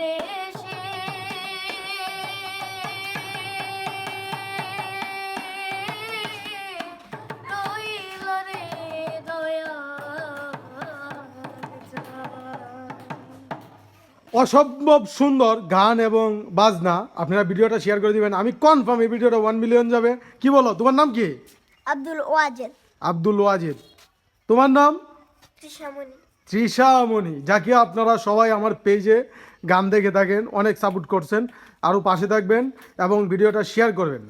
দেশে। অসম্ভব সুন্দর গান এবং বাজনা। আপনারা ভিডিওটা শেয়ার করে দিবেন। আমি কনফার্ম এই ভিডিওটা ওয়ান মিলিয়ন যাবে। কি বলো? তোমার নাম কি? আব্দুল ওয়াজেদ। আব্দুল ওয়াজিদ। তোমার নাম? তৃষামণি। তৃষামণি যাকে আপনারা সবাই আমার পেজে গান দেখে থাকেন, অনেক সাপোর্ট করছেন, আরও পাশে থাকবেন এবং ভিডিওটা শেয়ার করবেন।